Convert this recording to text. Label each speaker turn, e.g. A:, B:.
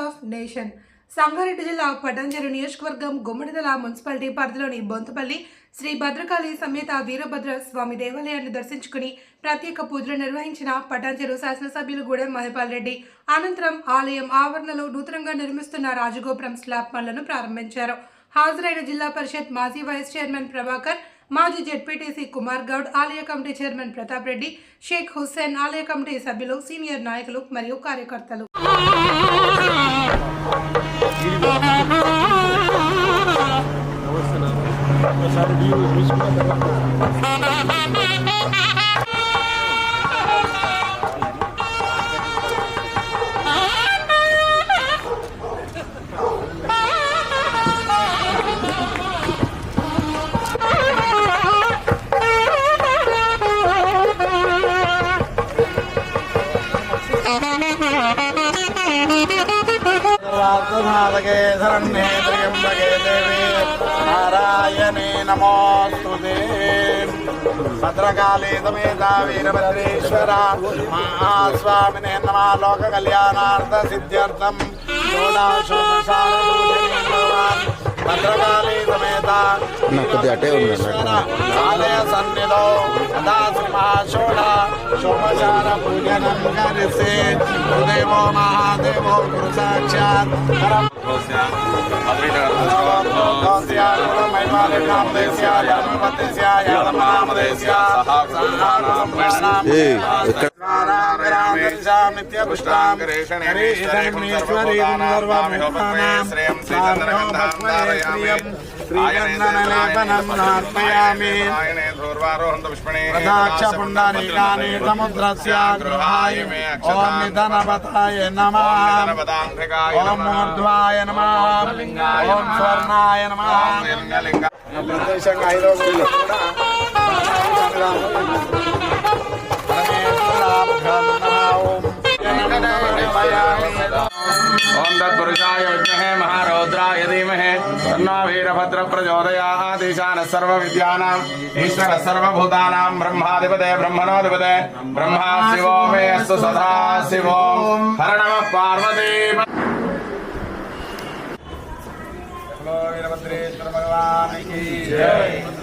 A: Of nation Sangareddy జిల్లా పటంచెరు నియోజకవర్గం Gummadidala municipality పరిధిలోని బొంతపల్లి శ్రీ భద్రకాళి సమేత వీరభద్ర స్వామి దేవాలయాన్ని దర్శించుకుని ప్రత్యేక పూజలు నిర్వహించిన పటాన్చెరు శాసనసభ్యులు గూడెం మహిపాల్ రెడ్డి అనంతరం ఆలయం ఆవరణలో నూతనంగా నిర్మిస్తున్న రాజగోపురం స్లాబ్ పనులను ప్రారంభించారు. హాజరైన జిల్లా పరిషత్ మాజీ వైస్ చైర్మన్ ప్రభాకర్ మాజీ జెడ్పీటీసీ కుమార్ గౌడ్ ఆలయ కమిటీ చైర్మన్ ప్రతాప్ రెడ్డి షేక్ హుస్సేన్ ఆలయ కమిటీ సభ్యులు సీనియర్ నాయకులు మరియు కార్యకర్తలు.
B: ఒకసారి ఆత్మధాతకే శరణ్యే త్రియంబకే దేవి నారాయణే నమోస్తు భద్రకాళీ సమేత వీరభద్రేశ్వర. మహాస్వామినే నమ. లోక కళ్యాణార్థ సిద్ధ్యర్థం భద్రకాళీ సమేత ఆలయ సన్నిధో. సదా శోభచార పూజనం కరిసే గురుదేవో మహాదేవో గురు సాక్షాత్ పరం
C: ఏయ్, ఎక్కడ?
B: ప్రదాక్షపుండరీకాని సముద్రస్య గృహాయ ఓం నిధనపతాయ నమః ఓం మూర్ధ్వాయ నమః ఓం స్వర్ణాయ నమః ప్రత్యక్షంగా ఐదో గుడిలో కూడా
D: महारौद्राय धीमहे। तन्नो वीरभद्र प्रचोदयात् ईशानः सर्वविद्यानाम्, ईश्वरः सर्वभूतानाम्, ब्रह्माधिपते ब्रह्मणोऽधिपते ब्रह्मा शिवो मे अस्तु
B: सदा शिवो। हर नमः पार्वती वीरभद्रेश्वर की जय।